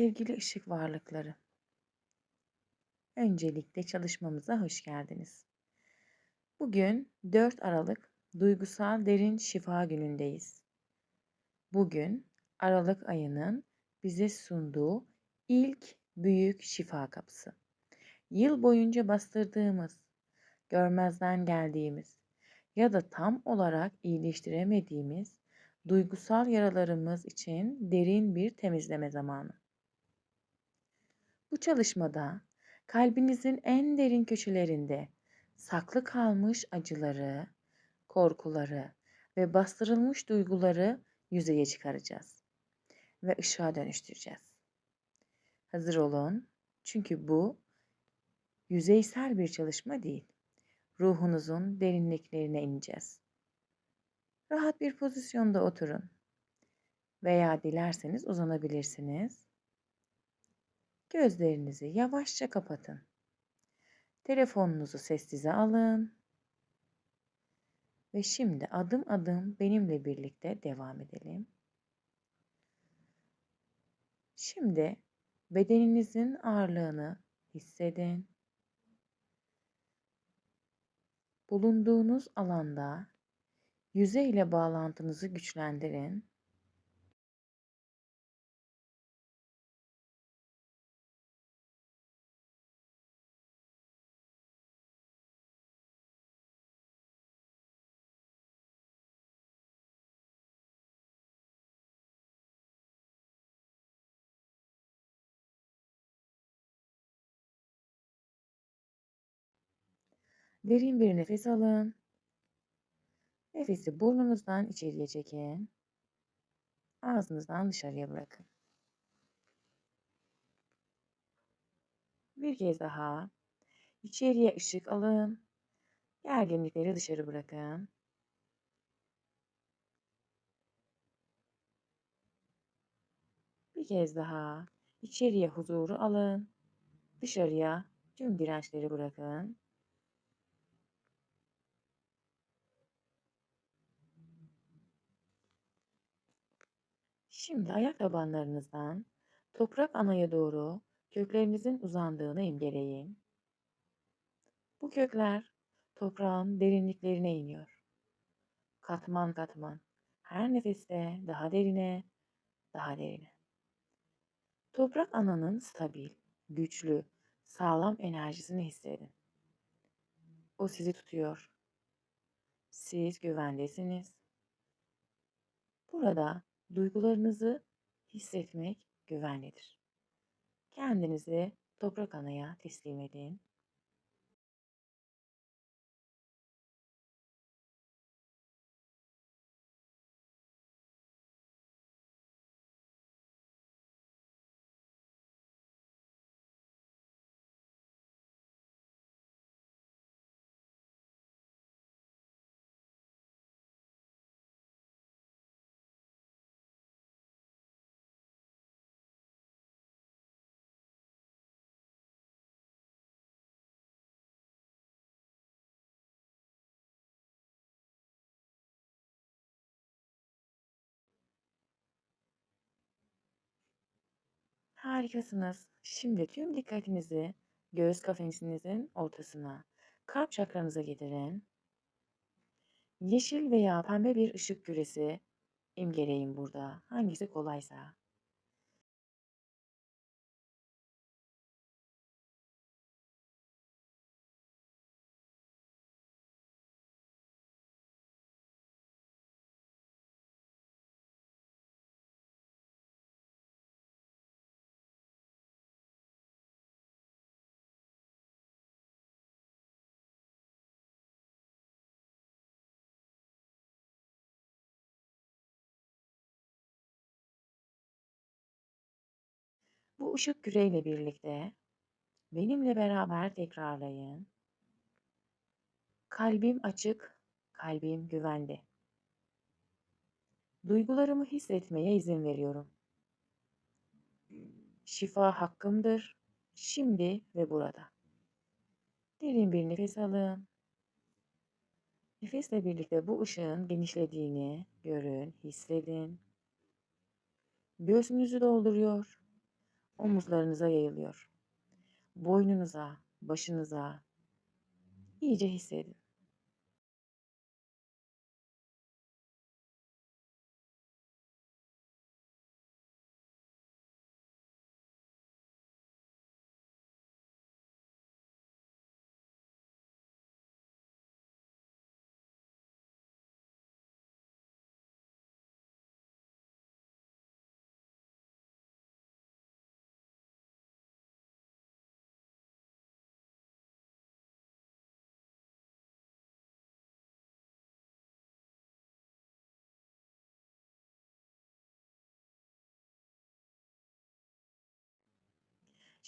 Sevgili ışık varlıkları, öncelikle çalışmamıza hoş geldiniz. Bugün 4 Aralık Duygusal Derin Şifa Günündeyiz. Bugün Aralık ayının bize sunduğu ilk büyük şifa kapısı. Yıl boyunca bastırdığımız, görmezden geldiğimiz ya da tam olarak iyileştiremediğimiz duygusal yaralarımız için derin bir temizleme zamanı. Bu çalışmada kalbinizin en derin köşelerinde saklı kalmış acıları, korkuları ve bastırılmış duyguları yüzeye çıkaracağız ve ışığa dönüştüreceğiz. Hazır olun çünkü bu yüzeysel bir çalışma değil. Ruhunuzun derinliklerine ineceğiz. Rahat bir pozisyonda oturun veya dilerseniz uzanabilirsiniz Gözlerinizi yavaşça kapatın. Telefonunuzu sessize alın. Ve şimdi adım adım benimle birlikte devam edelim. Şimdi bedeninizin ağırlığını hissedin. Bulunduğunuz alanda yüzeyle bağlantınızı güçlendirin Derin bir nefes alın. Nefesi burnunuzdan içeriye çekin. Ağzınızdan dışarıya bırakın. Bir kez daha içeriye ışık alın. Gerginlikleri dışarı bırakın. Bir kez daha içeriye huzuru alın. Dışarıya tüm dirençleri bırakın. Şimdi ayak tabanlarınızdan toprak anaya doğru köklerinizin uzandığını imgeleyin. Bu kökler toprağın derinliklerine iniyor. Katman katman. Her nefeste daha derine, daha derine. Toprak ananın stabil, güçlü, sağlam enerjisini hissedin. O sizi tutuyor. Siz güvendesiniz. Burada Duygularınızı hissetmek güvenlidir. Kendinizi toprak anaya teslim edin. Harikasınız. Şimdi tüm dikkatinizi göğüs kafesinizin ortasına, kalp çakranıza getirin. Yeşil veya pembe bir ışık küresi imgeleyin burada. Hangisi kolaysa. Bu ışık küreyle birlikte benimle beraber tekrarlayın. Kalbim açık, kalbim güvende. Duygularımı hissetmeye izin veriyorum. Şifa hakkımdır, şimdi ve burada. Derin bir nefes alın. Nefesle birlikte bu ışığın genişlediğini görün, hissedin. Göğsünüzü dolduruyor. Omuzlarınıza yayılıyor. Boynunuza, başınıza iyice hissedin.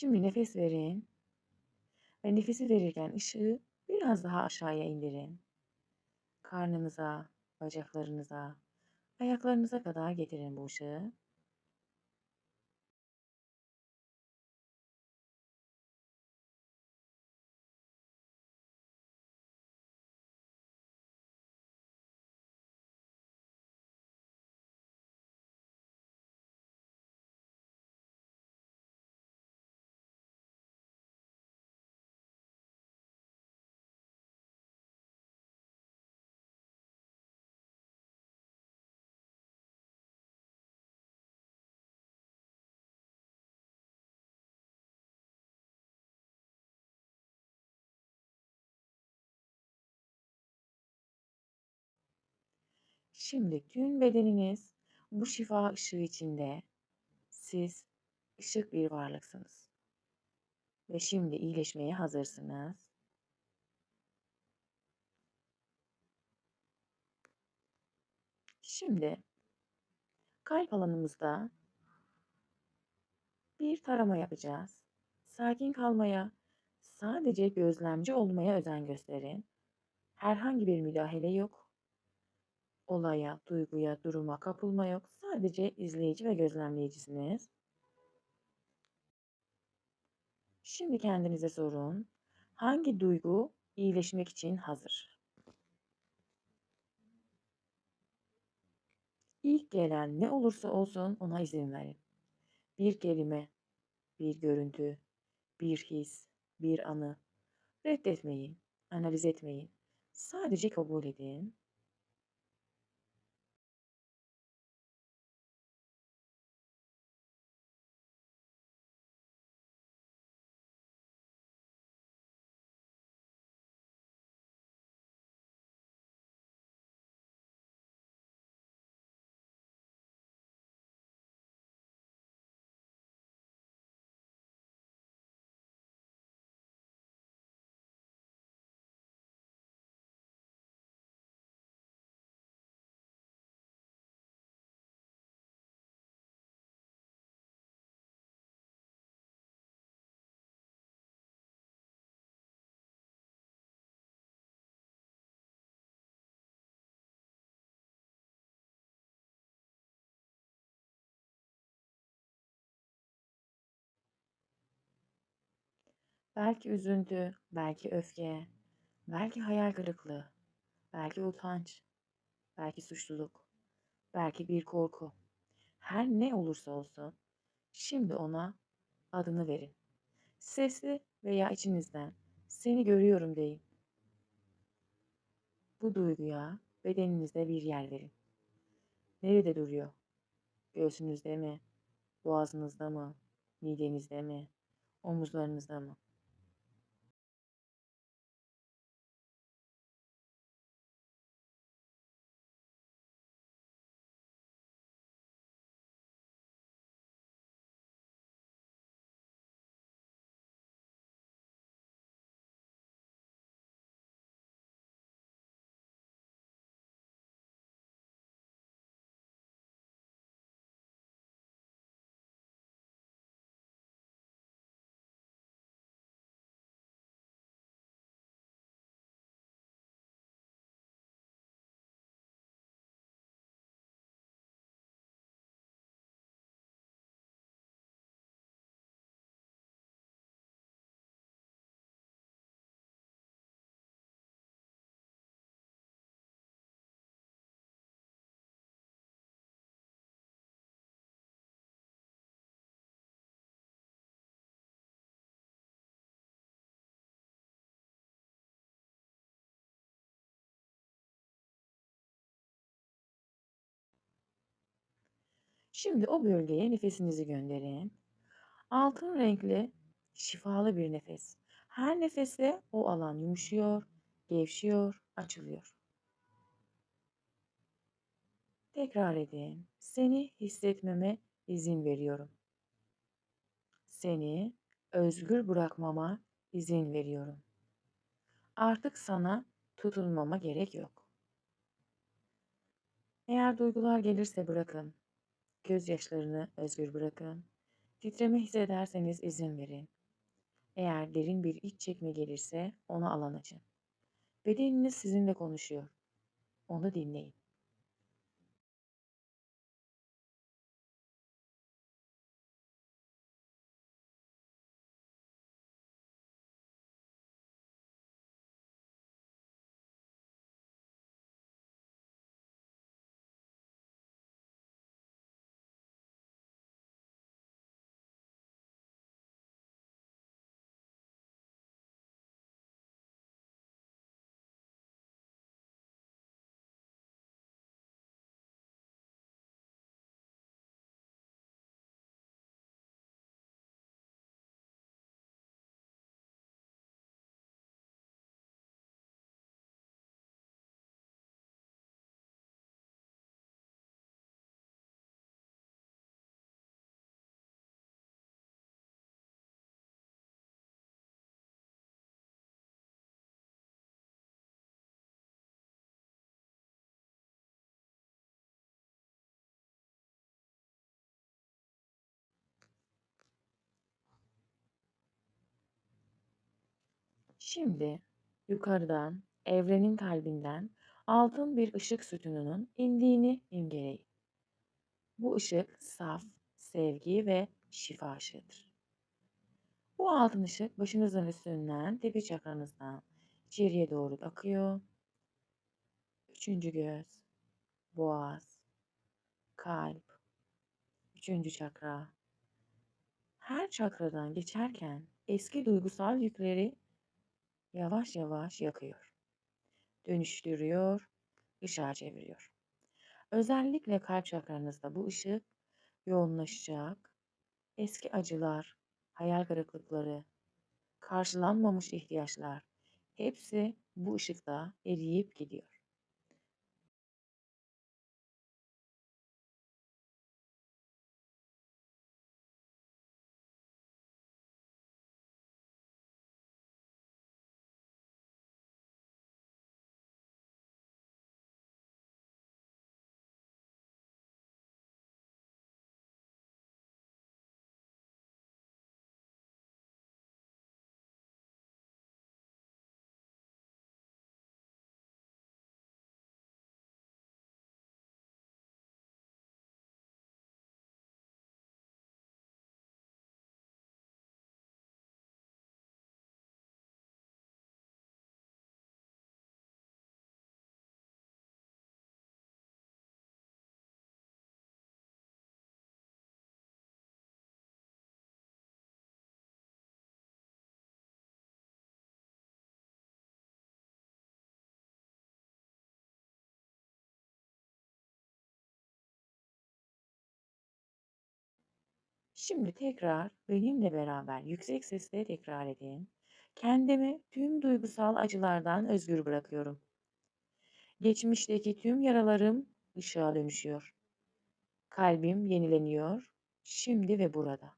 Şimdi nefes verin ve nefesi verirken ışığı biraz daha aşağıya indirin. Karnınıza, bacaklarınıza, ayaklarınıza kadar getirin bu ışığı. Şimdi tüm bedeniniz bu şifa ışığı içinde. Siz ışık bir varlıksınız. Ve şimdi iyileşmeye hazırsınız. Şimdi kalp alanımızda bir tarama yapacağız. Sakin kalmaya, sadece gözlemci olmaya özen gösterin. Herhangi bir müdahale yok. Olaya, duyguya, duruma kapılma yok. Sadece izleyici ve gözlemleyicisiniz. Şimdi kendinize sorun. Hangi duygu iyileşmek için hazır? İlk gelen ne olursa olsun ona izin verin. Bir kelime, bir görüntü, bir his, bir anı. Reddetmeyin, analiz etmeyin. Sadece kabul edin. Belki üzüntü, belki öfke, belki hayal kırıklığı, belki utanç, belki suçluluk, belki bir korku. Her ne olursa olsun şimdi ona adını verin. Sesli veya içinizden seni görüyorum deyin. Bu duyguya bedeninizde bir yer verin. Nerede duruyor? Göğsünüzde mi? Boğazınızda mı? Midenizde mi? Omuzlarınızda mı? Şimdi o bölgeye nefesinizi gönderin. Altın renkli, şifalı bir nefes. Her nefeste o alan yumuşuyor, gevşiyor, açılıyor. Tekrar edin. Seni hissetmeme izin veriyorum. Seni özgür bırakmama izin veriyorum. Artık sana tutunmama gerek yok. Eğer duygular gelirse bırakın. Gözyaşlarını özgür bırakın. Titreme hissederseniz izin verin. Eğer derin bir iç çekme gelirse ona alan açın. Bedeniniz sizinle konuşuyor. Onu dinleyin. Şimdi yukarıdan, evrenin kalbinden altın bir ışık sütununun indiğini imgeleyin. Bu ışık saf, sevgi ve şifa ışığıdır. Bu altın ışık başınızın üstünden, tepe çakranızdan içeriye doğru akıyor. Üçüncü göz, boğaz, kalp, üçüncü çakra. Her çakradan geçerken eski duygusal yükleri yavaş yavaş yakıyor. Dönüştürüyor, ışığa çeviriyor. Özellikle kalp çakranızda bu ışık yoğunlaşacak. Eski acılar, hayal kırıklıkları, karşılanmamış ihtiyaçlar hepsi bu ışıkta eriyip gidiyor. Şimdi tekrar benimle beraber yüksek sesle tekrar edin. Kendimi tüm duygusal acılardan özgür bırakıyorum. Geçmişteki tüm yaralarım ışığa dönüşüyor. Kalbim yenileniyor, şimdi ve burada.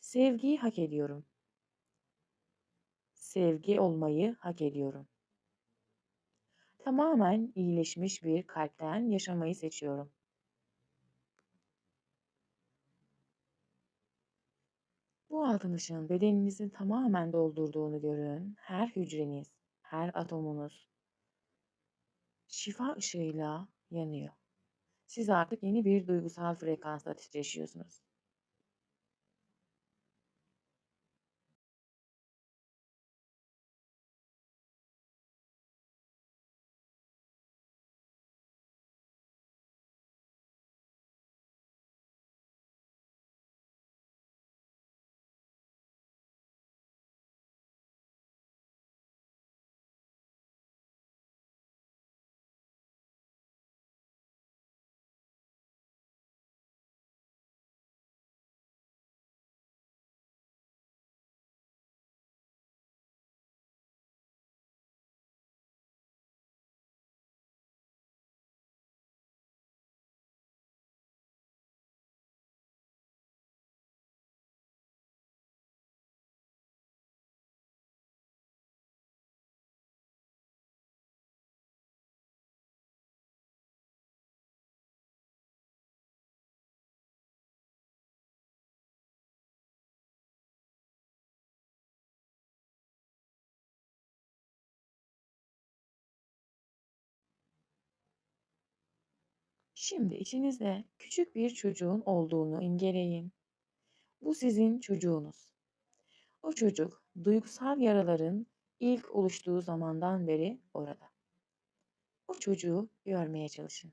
Sevgiyi hak ediyorum. Sevgi olmayı hak ediyorum. Tamamen iyileşmiş bir kalpten yaşamayı seçiyorum. Işığın bedeninizin tamamen doldurduğunu görün. Her hücreniz, her atomunuz şifa ışığıyla yanıyor. Siz artık yeni bir duygusal frekansta titreşiyorsunuz. Şimdi içinizde küçük bir çocuğun olduğunu imgeleyin. Bu sizin çocuğunuz. O çocuk duygusal yaraların ilk oluştuğu zamandan beri orada. O çocuğu görmeye çalışın.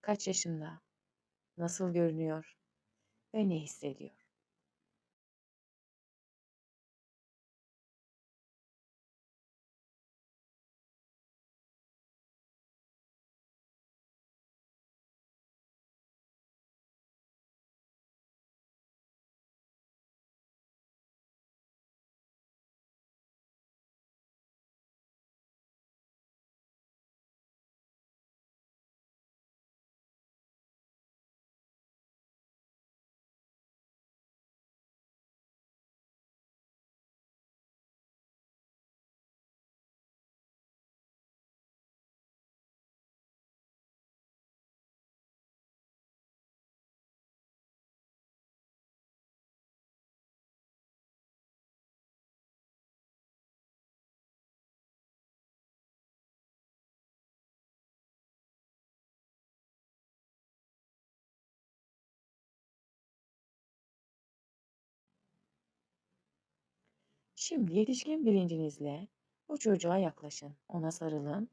Kaç yaşında? Nasıl görünüyor? Ve ne hissediyor? Şimdi yetişkin bilincinizle o çocuğa yaklaşın. Ona sarılın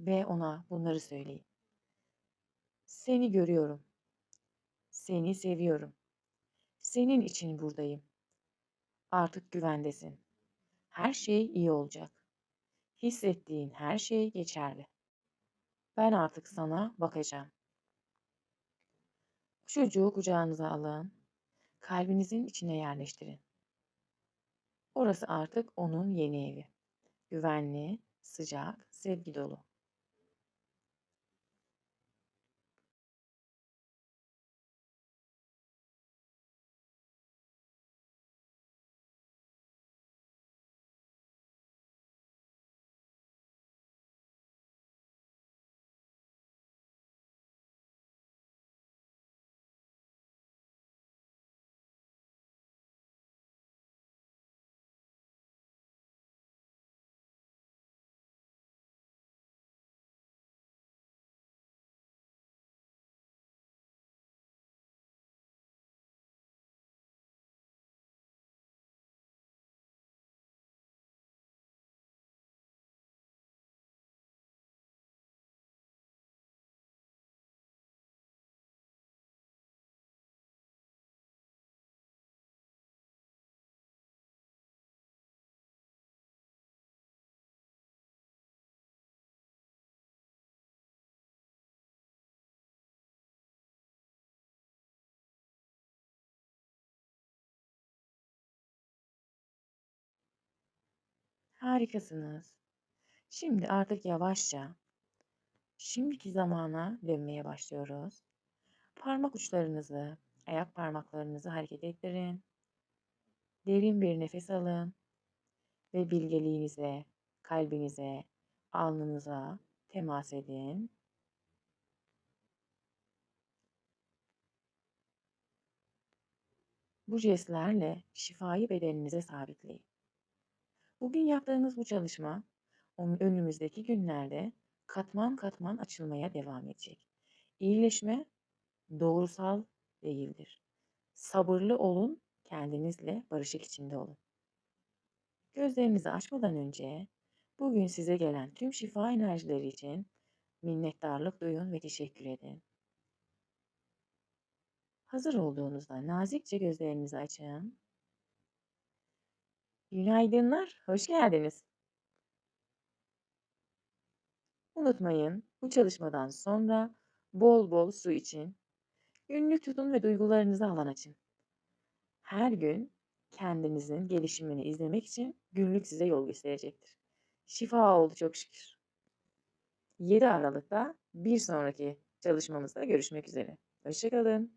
ve ona bunları söyleyin. Seni görüyorum. Seni seviyorum. Senin için buradayım. Artık güvendesin. Her şey iyi olacak. Hissettiğin her şey geçerli. Ben artık sana bakacağım. Çocuğu kucağınıza alın. Kalbinizin içine yerleştirin. Orası artık onun yeni evi. Güvenli, sıcak, sevgi dolu. Harikasınız. Şimdi artık yavaşça şimdiki zamana dönmeye başlıyoruz. Parmak uçlarınızı, ayak parmaklarınızı hareket ettirin. Derin bir nefes alın ve bilgeliğinize, kalbinize, alnınıza temas edin. Bu jestlerle şifayı bedeninize sabitleyin. Bugün yaptığınız bu çalışma önümüzdeki günlerde katman katman açılmaya devam edecek. İyileşme doğrusal değildir. Sabırlı olun, kendinizle barışık içinde olun. Gözlerinizi açmadan önce bugün size gelen tüm şifa enerjileri için minnettarlık duyun ve teşekkür edin. Hazır olduğunuzda nazikçe gözlerinizi açın. Günaydınlar, hoş geldiniz. Unutmayın, bu çalışmadan sonra bol bol su için, günlük tutun ve duygularınıza alan açın. Her gün kendinizin gelişimini izlemek için günlük size yol gösterecektir. Şifa oldu çok şükür. 7 Aralık'ta bir sonraki çalışmamızda görüşmek üzere. Hoşça kalın.